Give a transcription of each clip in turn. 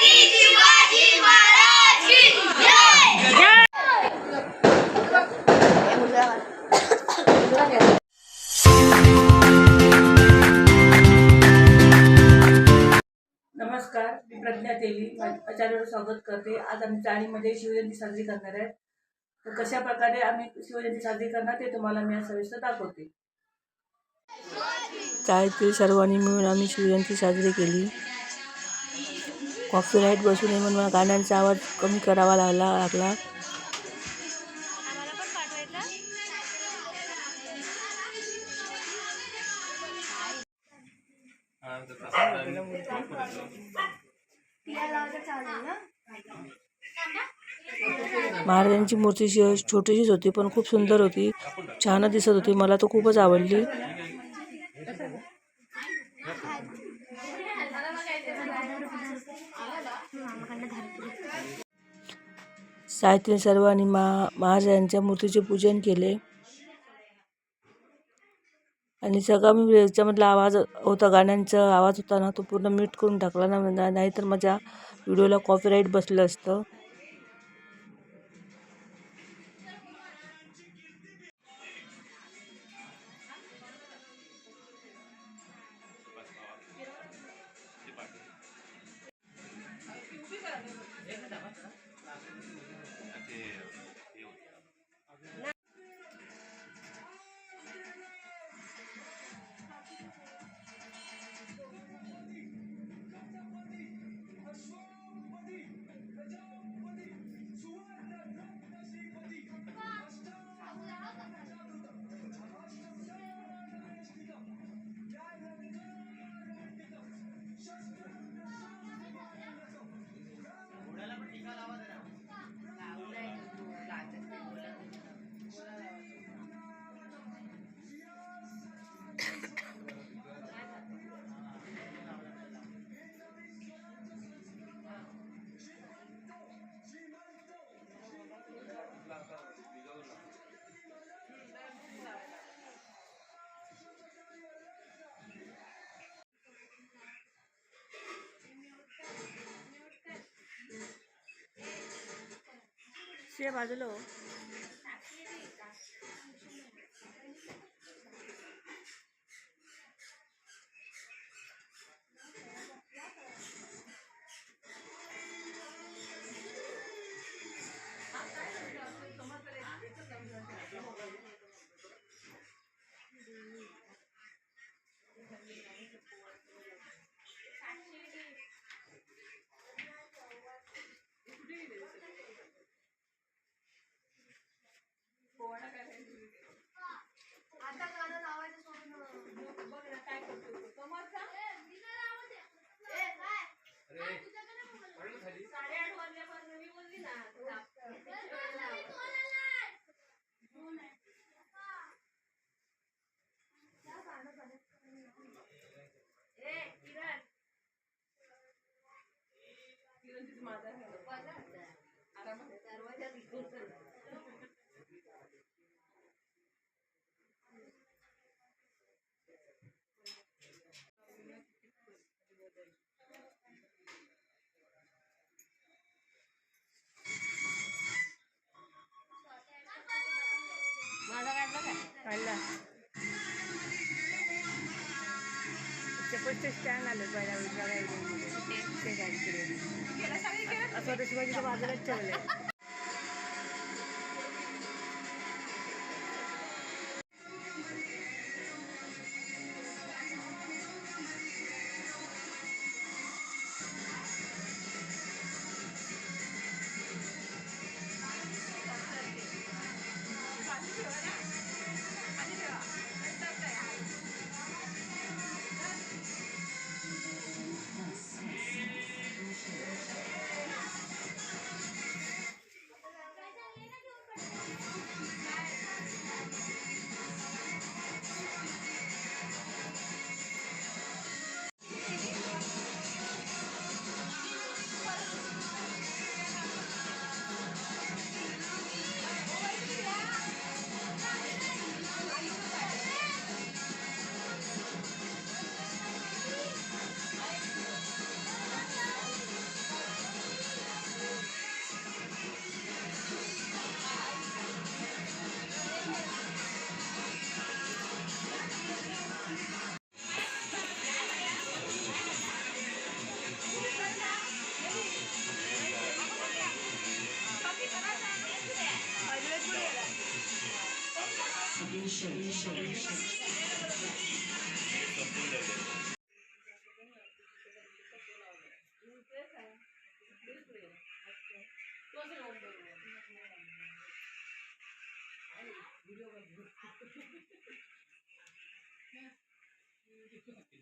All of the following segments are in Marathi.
नमस्कार मी प्रज्ञा तेली. आचार्यावर स्वागत करते. आज आम्ही चाळीमध्ये शिवजयंती साजरी करणार आहे. तर कशा प्रकारे आम्ही शिवजयंती साजरी करणार ते तुम्हाला मी आज सविस्तर दाखवते. चाळीतील सर्वांनी मिळून आम्ही शिवजयंती साजरी केली. कॉपीराईट बसू नये म्हणून मला गाण्यांचा आवाज कमी करावा लागला लागला. महाराजांची मूर्ती छोटीशीच होती पण खूप सुंदर होती. छान दिसत होती. मला तो खूपच आवडली. साहित्य सर्वांनी मा महाराजांच्या मूर्तीचे पूजन केले. आणि सगळा मी याच्यामधला आवाज होता गाण्यांचा आवाज होता ना तो पूर्ण म्यूट करून टाकला ना नाहीतर माझ्या व्हिडिओला कॉपीराईट बसलं असतं. সে বাজলো। അല്ല después están a los para buscar a alguien. Se dan, creo. ¿A su vez, se va a llevar el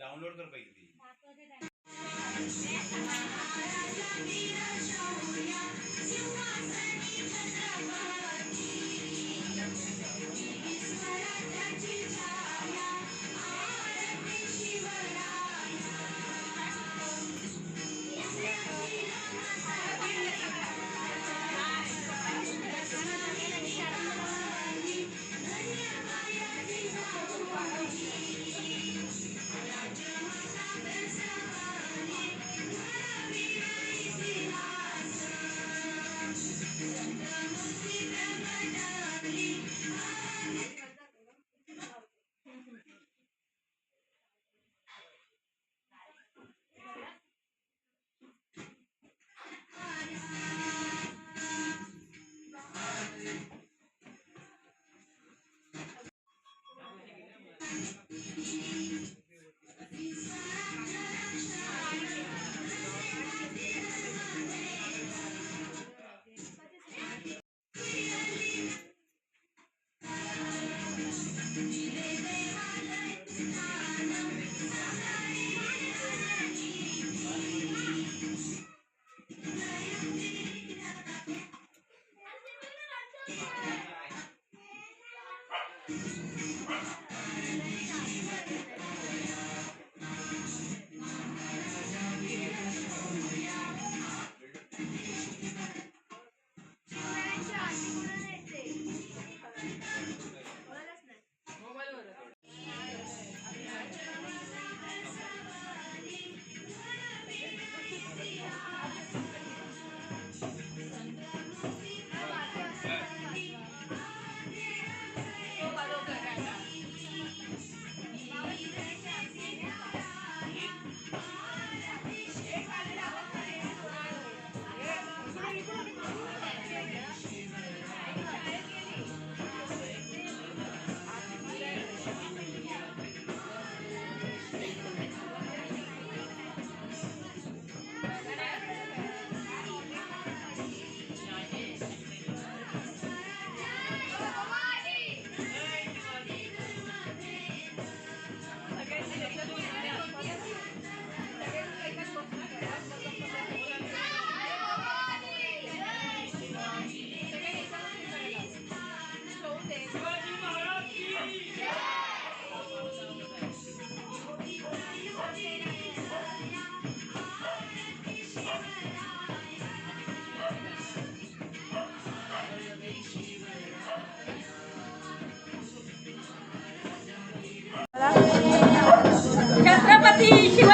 download कर पाई थी You.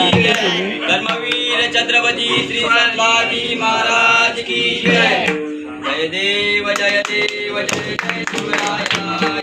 धर्मवीर छत्रपती श्री संभाजी महाराज की जय. जय देव जय देव जय जय शिवराय.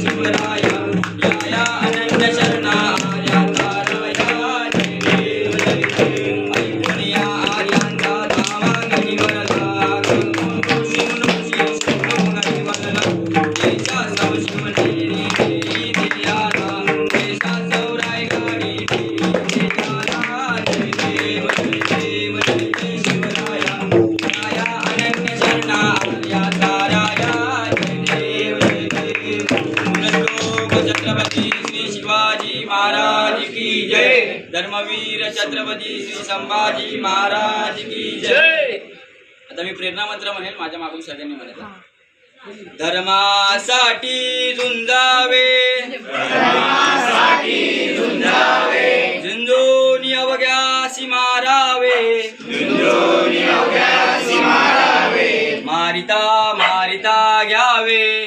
शिवराया आता मी प्रेरणा मंत्र म्हणेल माझ्या मागून सगळ्यांनी म्हणायचं धर्मासाठी झुंजावे. झुंजोनी अवघ्यासी मारावे मारिता मारिता घ्यावे.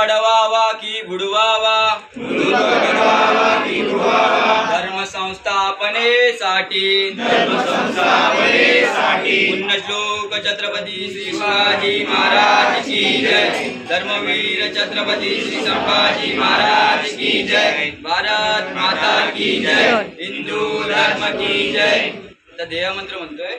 मुलुक की बुडवावा? धर्म संस्थापनेसाठी पुण्य छत्रपती श्री शिवाजी महाराज की जय. धर्मवीर छत्रपती श्री संभाजी महाराज की जय. भारत माता की जय. हिंदू धर्म की जय. आता देहमंत्र म्हणतोय.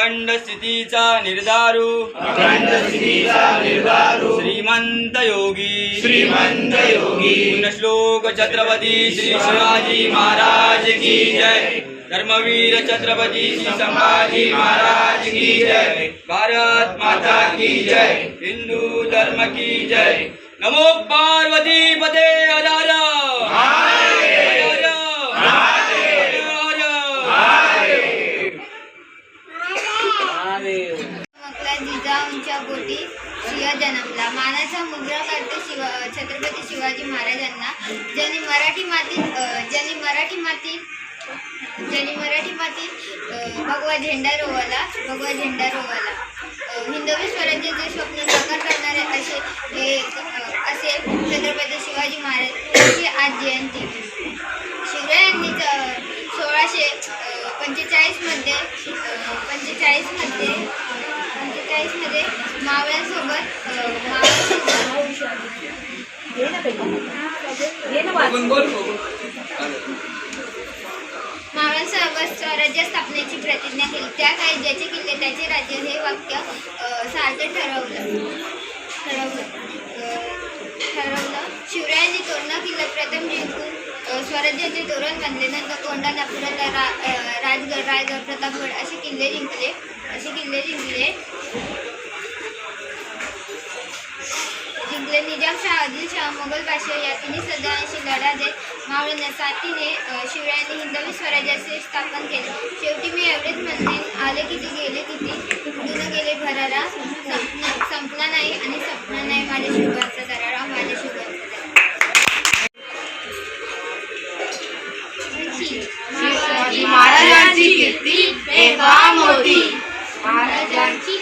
अखंड स्थितीचा निर्धारू। श्रीमंत योगी। श्रीमंत योगी। श्लोक छत्रपती श्री शिवाजी महाराज की जय। धर्मवीर छत्रपती श्री संभाजी महाराज की जय। भारत माता की जय। हिंदू धर्म की जय। नमो पार्वती पते हर मानाचा मुद्रा करतो शिवा छत्रपती शिवाजी महाराजांना. ज्यांनी मराठी मातीत ज्यांनी मराठी मातीत ज्यांनी मराठी मातीत भगवा झेंडा रोवला भगवा झेंडा रोवला. हिंदवी स्वराज्याचे स्वप्न साकार करणारे असे हे असे छत्रपती शिवाजी महाराजांची आज जयंती शिवरायांनी सोळाशे पंचेचाळीसमध्ये पंचेचाळीसमध्ये अठ्ठेचाळीसमध्ये मावळ्यांसोबत अ, मावळ्यांसोबत बघून स्वराज्य स्थापनेची प्रतिज्ञा केली. त्या काळी ज्याचे किल्ले त्याचे राज्य हे वाक्य अ, सार्थ ठरवलं. ठरवलं. ठरवलं. शिवरायांनी तोरणा किल्ला प्रथम जिंकून स्वराज्याचे तोरण बांधले. नंतर कोंढा नागपुरात रा अ, राजगड रायगड प्रतापगड असे किल्ले जिंकले. असे किल्ले जिंकले. जिंकले निजामशाह आदिलशाह मोगल बादशाह या तिन्ही सदनाशी लढा देत मावळ्यांना साथीने शिवरायांनी हिंदवी स्वराज्याचे स्थापन केले. शेवटी मी एवढेच म्हणते आले किती गेले किती उडून गेले भरारा संपला नाही आणि संपला नाही माझ्या शिवबाचा दरारा माझ्या शिवबाचा महाराजांची कीर्ती बेफाम महाराजांची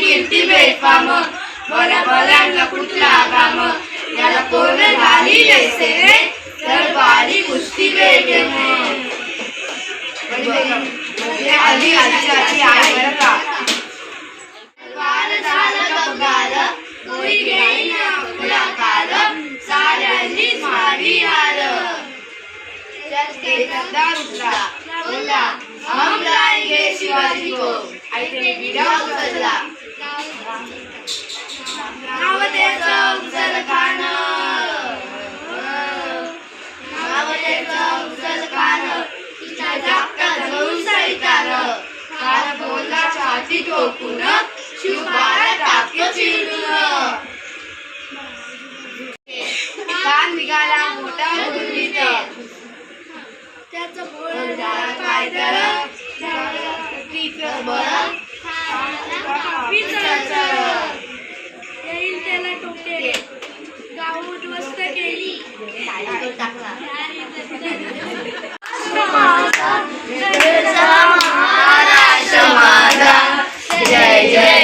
कीर्ती बेफाम बऱ्यांना कुठला काम? याला कोण झाली जैसे रे तर बारी कुस्ती बेटे म्हणजे आधी आजीची आई बरं का? वार झालं बघार कोणी घेईना पुढाकार साऱ्यांनीच मारी हार एकदा उठला बोलला हम लाएंगे शिवाजी को ऐकले गिरा उचलला नाव त्याचं नाव त्याचं सैतान काल बोलला छाती ठोकून शिवबाला टाक्य चिरून कान निघाला मोठा त्याचं बोल काय येईल त्याला टोके गाव उद्ध्वस्त केली. महाराष्ट्र माझा जय जय.